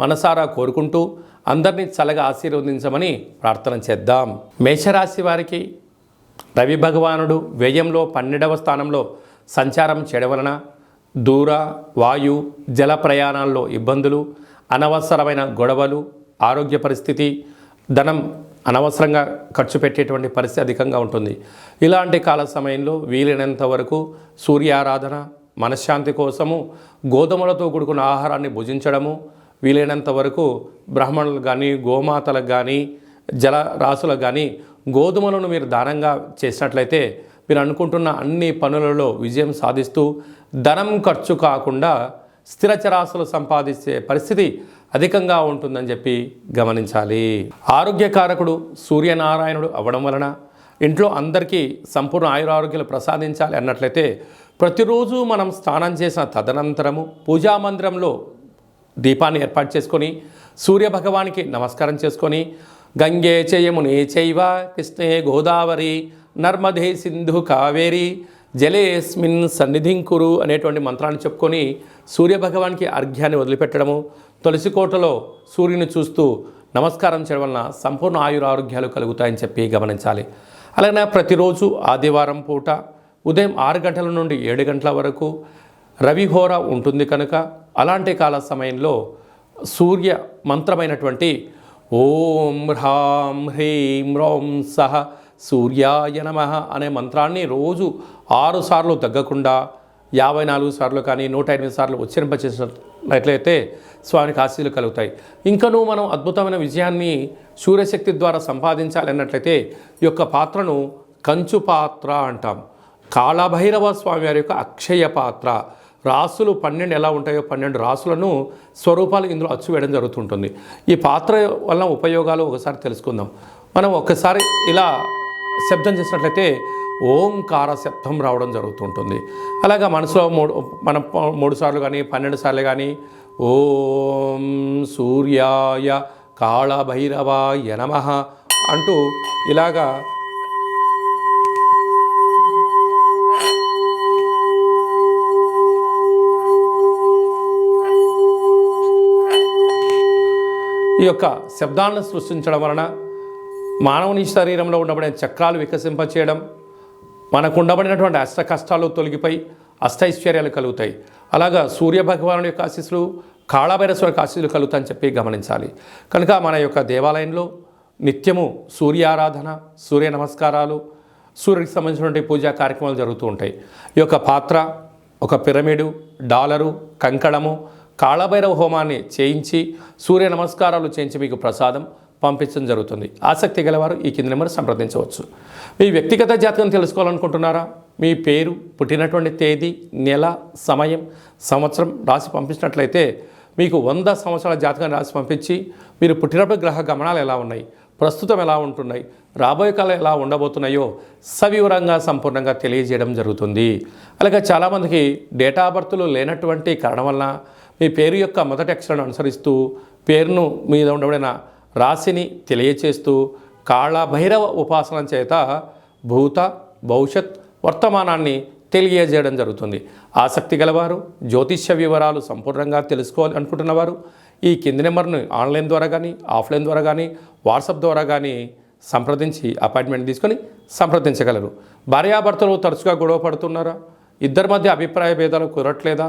మనసారా కోరుకుంటూ అందరినీ చల్లగా ఆశీర్వదించమని ప్రార్థన చేద్దాం. మేషరాశి వారికి రవి భగవానుడు వ్యయంలో పన్నెండవ స్థానంలో సంచారం చేయడం వలన దూర వాయు జల ప్రయాణాల్లో ఇబ్బందులు అనవసరమైన గొడవలు ఆరోగ్య పరిస్థితి ధనం అనవసరంగా ఖర్చు పెట్టేటువంటి పరిస్థితి అధికంగా ఉంటుంది. ఇలాంటి కాల సమయంలో వీలైనంత వరకు సూర్యారాధన మనశ్శాంతి కోసము గోధుమలతో కూడుకున్న ఆహారాన్ని భుజించడము వీలైనంత వరకు బ్రాహ్మణులకు కానీ గోమాతలకు కానీ జలరాశులకు కానీ గోధుమలను మీరు దానంగా చేసినట్లయితే మీరు అనుకుంటున్న అన్ని పనులలో విజయం సాధిస్తూ ధనం ఖర్చు కాకుండా స్థిరచరాశులు సంపాదించే పరిస్థితి అధికంగా ఉంటుందని చెప్పి గమనించాలి. ఆరోగ్యకారకుడు సూర్యనారాయణుడు అవ్వడం వలన ఇంట్లో అందరికీ సంపూర్ణ ఆయురారోగ్యాలు ప్రసాదించాలి అన్నట్లయితే ప్రతిరోజు మనం స్నానం చేసిన తదనంతరము పూజా మందిరంలో దీపాన్ని ఏర్పాటు చేసుకొని సూర్య భగవానికి నమస్కారం చేసుకొని గంగే చేయమునే చైవ కృష్ణే గోదావరి నర్మదే సింధు కావేరి జలేస్మిన్ సన్నిధింకురు అనేటువంటి మంత్రాన్ని చెప్పుకొని సూర్యభగవానికి అర్ఘ్యాన్ని వదిలిపెట్టడము తులసి కోటలో సూర్యుని చూస్తూ నమస్కారం చేయడం వలన సంపూర్ణ ఆయురారోగ్యాలు కలుగుతాయని చెప్పి గమనించాలి. అలాగే ప్రతిరోజు ఆదివారం పూట ఉదయం ఆరు గంటల నుండి ఏడు గంటల వరకు రవిహోర ఉంటుంది కనుక అలాంటి కాల సమయంలో సూర్య మంత్రమైనటువంటి ఓం హ్రాం హ్రీం రోం సహ సూర్యాయ నమ అనే మంత్రాన్ని రోజు ఆరు సార్లు తగ్గకుండా యాభై నాలుగు సార్లు కానీ నూట ఎనిమిది సార్లు ఉచ్చరింపచేసినట్లయితే స్వామికి ఆశీలు కలుగుతాయి. ఇంకనూ మనం అద్భుతమైన విజయాన్ని సూర్యశక్తి ద్వారా సంపాదించాలి అన్నట్లయితే ఈ యొక్క పాత్రను కంచు పాత్ర అంటాం. కాళభైరవ స్వామి వారి యొక్క అక్షయ పాత్ర. రాసులు పన్నెండు ఎలా ఉంటాయో పన్నెండు రాసులను స్వరూపాలు ఇందులో అచ్చు వేయడం జరుగుతుంటుంది. ఈ పాత్ర వల్ల ఉపయోగాలు ఒకసారి తెలుసుకుందాం. మనం ఒక్కసారి ఇలా శబ్దం చేసినట్లయితే ఓంకార శబ్దం రావడం జరుగుతుంటుంది. అలాగా మనసులో మూడు మనం మూడు సార్లు కానీ పన్నెండు సార్లు కానీ ఓం సూర్యాయ కాళభైరవాయ నమ అంటూ ఇలాగా ఈ యొక్క శబ్దాలను సృష్టించడం వలన మానవుని శరీరంలో ఉండబడిన చక్రాలు వికసింపచేయడం మనకు ఉండబడినటువంటి అష్ట కష్టాలు తొలగిపోయి అష్టైశ్వర్యాలు కలుగుతాయి. అలాగా సూర్య భగవానుడి యొక్క ఆశీస్సులు కాళభైరస్వర యొక్క ఆశీస్సులు కలుగుతాయని చెప్పి గమనించాలి. కనుక మన యొక్క దేవాలయంలో నిత్యము సూర్యారాధన సూర్య నమస్కారాలు సూర్యుడికి సంబంధించినటువంటి పూజా కార్యక్రమాలు జరుగుతూ ఉంటాయి. ఈ యొక్క పాత్ర ఒక పిరమిడు డాలరు కంకణము కాళభైరవ హోమాన్ని చేయించి సూర్య నమస్కారాలు చేయించి మీకు ప్రసాదం పంపించడం జరుగుతుంది. ఆసక్తి గలవారు ఈ కింది నెంబర్ సంప్రదించవచ్చు. మీ వ్యక్తిగత జాతకం తెలుసుకోవాలనుకుంటున్నారా? మీ పేరు పుట్టినటువంటి తేదీ నెల సమయం సంవత్సరం రాసి పంపించినట్లయితే మీకు వంద సంవత్సరాల జాతకాన్ని రాసి పంపించి మీరు పుట్టినప్పుడు గ్రహ గమనాలు ఎలా ఉన్నాయి? ప్రస్తుతం ఎలా ఉంటున్నాయి? రాబోయే కాలం ఎలా ఉండబోతున్నాయో సవివరంగా సంపూర్ణంగా తెలియజేయడం జరుగుతుంది. అలాగే చాలామందికి డేటా బర్త్లు లేనటువంటి కారణం వలన మీ పేరు యొక్క మొదటి అక్షరాన్ని అనుసరిస్తూ పేరును మీద ఉండబడిన రాశిని తెలియచేస్తూ కాళభైరవ ఉపాసన చేత భూత భవిష్యత్ వర్తమానాన్ని తెలియజేయడం జరుగుతుంది. ఆసక్తి గలవారు జ్యోతిష్య వివరాలు సంపూర్ణంగా తెలుసుకోవాలి అనుకుంటున్నవారు ఈ కింది నెంబర్ను ఆన్లైన్ ద్వారా కానీ ఆఫ్లైన్ ద్వారా కానీ వాట్సాప్ ద్వారా కానీ సంప్రదించి అపాయింట్మెంట్ తీసుకొని సంప్రదించగలరు. భార్యాభర్తలు తరచుగా గొడవ పడుతున్నారా? ఇద్దరి మధ్య అభిప్రాయ భేదాలు కుదరట్లేదా?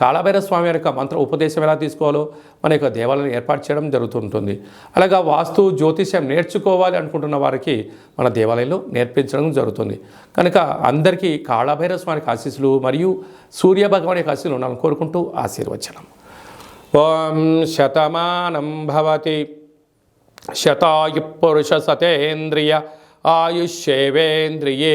కాళభైరవ స్వామి యొక్క మంత్ర ఉపదేశం ఎలా తీసుకోవాలో మన యొక్క దేవాలయం ఏర్పాటు చేయడం జరుగుతుంటుంది. అలాగా వాస్తు జ్యోతిష్యం నేర్చుకోవాలి అనుకుంటున్న వారికి మన దేవాలయంలో నేర్పించడం జరుగుతుంది. కనుక అందరికీ కాళభైరవ స్వామికి ఆశీస్సులు మరియు సూర్య భగవాని యొక్క ఆశీస్సులు ఉండాలని కోరుకుంటూ ఆశీర్వచనం. ఓం శతమానం భవతి. శతాయు పురుష సతేంద్రియ ఆయుష్యేవేంద్రియే